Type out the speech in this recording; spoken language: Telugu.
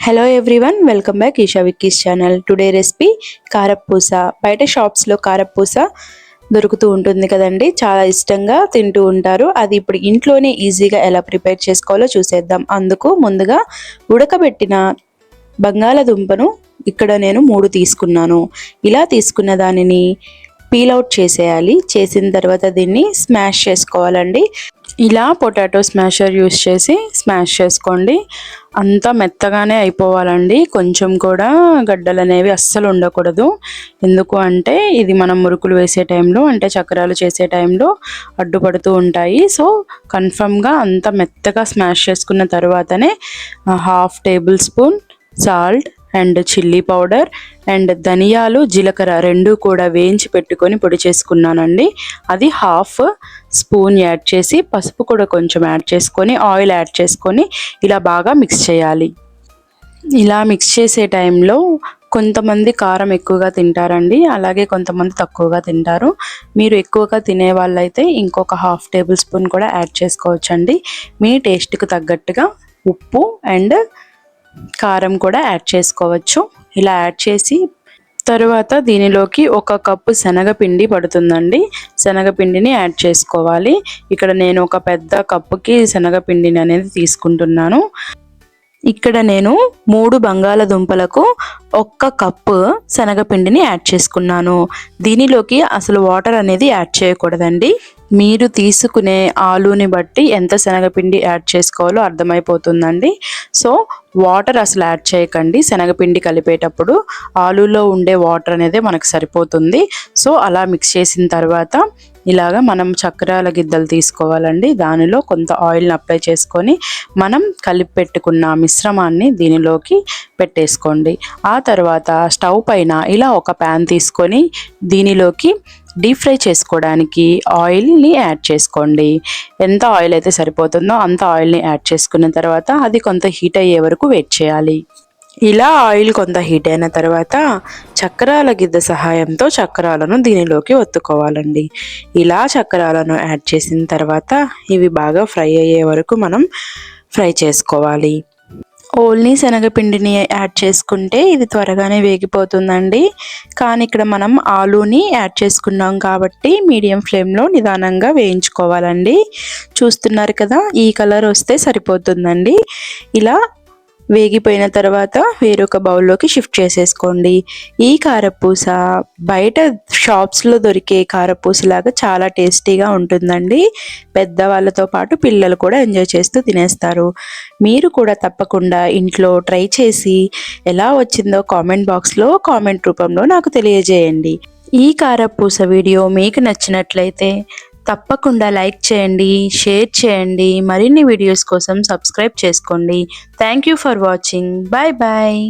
Hello everyone welcome back Isha Vicky's channel today recipe కారపూస బయట షాప్స్లో కారపూస దొరుకుతూ ఉంటుంది కదండి. చాలా ఇష్టంగా తింటూ ఉంటారు. అది ఇప్పుడు ఇంట్లోనే ఈజీగా ఎలా ప్రిపేర్ చేసుకోవాలో చూసేద్దాం. అందుకు ముందుగా ఉడకబెట్టిన బంగాళదుంపను ఇక్కడ నేను మూడు తీసుకున్నాను. ఇలా తీసుకున్న దానిని పీల్ అవుట్ చేసేయాలి. చేసిన తర్వాత దీన్ని స్మాష్ చేసుకోవాలండి. ఇలా పొటాటో స్మాషర్ యూస్ చేసి స్మాష్ చేసుకోండి. అంతా మెత్తగానే అయిపోవాలండి. కొంచెం కూడా గడ్డలు అనేవి అస్సలు ఉండకూడదు. ఎందుకు అంటే ఇది మనం మురుకులు వేసే టైంలో అంటే చక్రాలు చేసే టైంలో అడ్డుపడుతూ ఉంటాయి. సో కన్ఫర్మ్గా అంత మెత్తగా స్మాష్ చేసుకున్న తర్వాతనే half tablespoon salt and chilli powder and ధనియాలు జీలకర్ర రెండు కూడా వేయించి పెట్టుకొని పొడి చేసుకున్నానండి. అది హాఫ్ స్పూన్ యాడ్ చేసి పసుపు కూడా కొంచెం యాడ్ చేసుకొని ఆయిల్ యాడ్ చేసుకొని ఇలా బాగా మిక్స్ చేయాలి. ఇలా మిక్స్ చేసే టైంలో కొంతమంది కారం ఎక్కువగా తింటారండి అలాగే కొంతమంది తక్కువగా తింటారు. మీరు ఎక్కువగా తినే వాళ్ళైతే ఇంకొక హాఫ్ టేబుల్ స్పూన్ కూడా యాడ్ చేసుకోవచ్చండి. మీ టేస్ట్కి తగ్గట్టుగా ఉప్పు అండ్ కారం కూడా యాడ్ చేసుకోవచ్చు. ఇలా యాడ్ చేసి తరువాత దీనిలోకి ఒక కప్పు శనగపిండి పడుతుందండి. శనగపిండిని యాడ్ చేసుకోవాలి. ఇక్కడ నేను ఒక పెద్ద కప్పుకి శనగపిండిని అనేది తీసుకుంటున్నాను. ఇక్కడ నేను మూడు బంగాళదుంపలకు ఒక్క కప్పు శనగపిండిని యాడ్ చేసుకున్నాను. దీనిలోకి అసలు వాటర్ అనేది యాడ్ చేయకూడదండి. మీరు తీసుకునే ఆలుని బట్టి ఎంత శనగపిండి యాడ్ చేసుకోవాలో అర్థమైపోతుందండి. సో వాటర్ అసలు యాడ్ చేయకండి. శనగపిండి కలిపేటప్పుడు ఆలులో ఉండే వాటర్ అనేది మనకు సరిపోతుంది. సో అలా మిక్స్ చేసిన తర్వాత ఇలాగ మనం చక్రాల గిద్దలు తీసుకోవాలండి. దానిలో కొంత ఆయిల్ని అప్లై చేసుకొని మనం కలిపి పెట్టుకున్న మిశ్రమాన్ని దీనిలోకి పెట్టేసుకోండి. ఆ తర్వాత స్టవ్ పైన ఇలా ఒక ప్యాన్ తీసుకొని దీనిలోకి డీప్ ఫ్రై చేసుకోవడానికి ఆయిల్ని యాడ్ చేసుకోండి. ఎంత ఆయిల్ అయితే సరిపోతుందో అంత ఆయిల్ని యాడ్ చేసుకున్న తర్వాత అది కొంత హీట్ అయ్యే వరకు వెయిట్ చేయాలి. ఇలా ఆయిల్ కొంత హీట్ అయిన తర్వాత చక్రాల గిద్ద సహాయంతో చక్రాలను దీనిలోకి ఒత్తుకోవాలండి. ఇలా చక్రాలను యాడ్ చేసిన తర్వాత ఇవి బాగా ఫ్రై అయ్యే వరకు మనం ఫ్రై చేసుకోవాలి. ఓన్లీ శనగపిండిని యాడ్ చేసుకుంటే ఇది త్వరగానే వేగిపోతుందండి. కానీ ఇక్కడ మనం ఆలూని యాడ్ చేసుకున్నాం కాబట్టి మీడియం ఫ్లేమ్లో నిదానంగా వేయించుకోవాలండి. చూస్తున్నారు కదా ఈ కలర్ వస్తే సరిపోతుందండి. ఇలా వేగిపోయిన తర్వాత వేరొక బౌల్లోకి షిఫ్ట్ చేసేసుకోండి. ఈ కారపూస బయట షాప్స్లో దొరికే కారపూసలాగా చాలా టేస్టీగా ఉంటుందండి. పెద్దవాళ్ళతో పాటు పిల్లలు కూడా ఎంజాయ్ చేస్తూ తినేస్తారు. మీరు కూడా తప్పకుండా ఇంట్లో ట్రై చేసి ఎలా వచ్చిందో కామెంట్ బాక్స్లో కామెంట్ రూపంలో నాకు తెలియజేయండి. ఈ కారపూస వీడియో మీకు నచ్చినట్లయితే తప్పకుండా లైక్ చేయండి షేర్ చేయండి. మరిన్ని వీడియోస్ కోసం సబ్స్క్రైబ్ చేసుకోండి. Thank you for watching bye bye